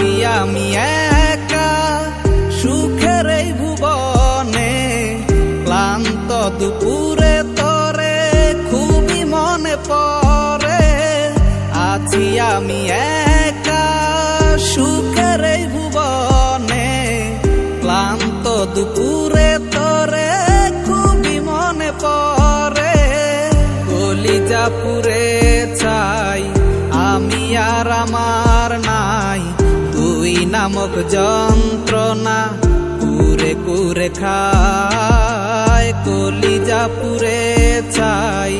আছি আমি একা সুখের এই ভুবনে, ক্লান্ত দুপুরে তরে, খুবই মনে পরে আছি আমি একা সুখের এই ভুবনে, ক্লান্ত দুপুরে তরে, খুবই মনে পরে পড়ে কলিজাপুরে চাই আমি আর আমার নামক যন্ত্রণা কুরে কুরে খায়, কলিজা পুরে চাই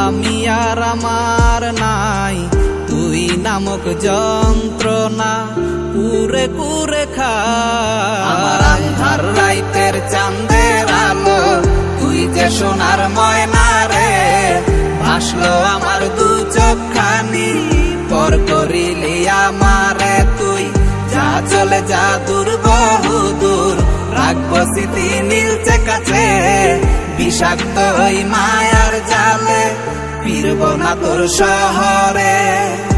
আমি আর আমার নাই, তুই নামক যন্ত্রণা কুরে কুরে খায়। আন্ধার রাইতের চাঁদের আলো, তুই যে সোনার ময়না রে, ভাসলো আমার দু চোখখানি পর করিলি আমারে চলে যা দূর বহু দূর। রাখব স্মৃতি নীলচে কাছে। বিষাক্ত ওই মায়ার জালে। ফিরব না তোর শহরে।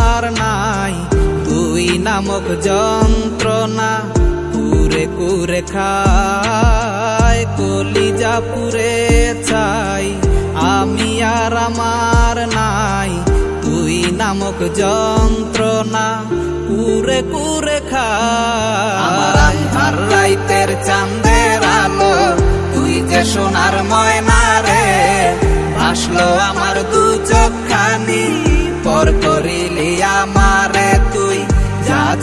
নামক যন্ত্রণা কুরে কুরে খায় কলিজা পুরে চাই আমি আর আমার নাই, তুই নামক যন্ত্রণা কুরে কুরে খায় রাইতের চাঁদের আলো, তুই যে সোনার ময়না রে ভাসলো আমার দু চোখখানি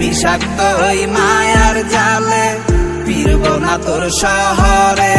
বিষাক্ত ওই মায়ার জালে ফিরব না তোর শহরে।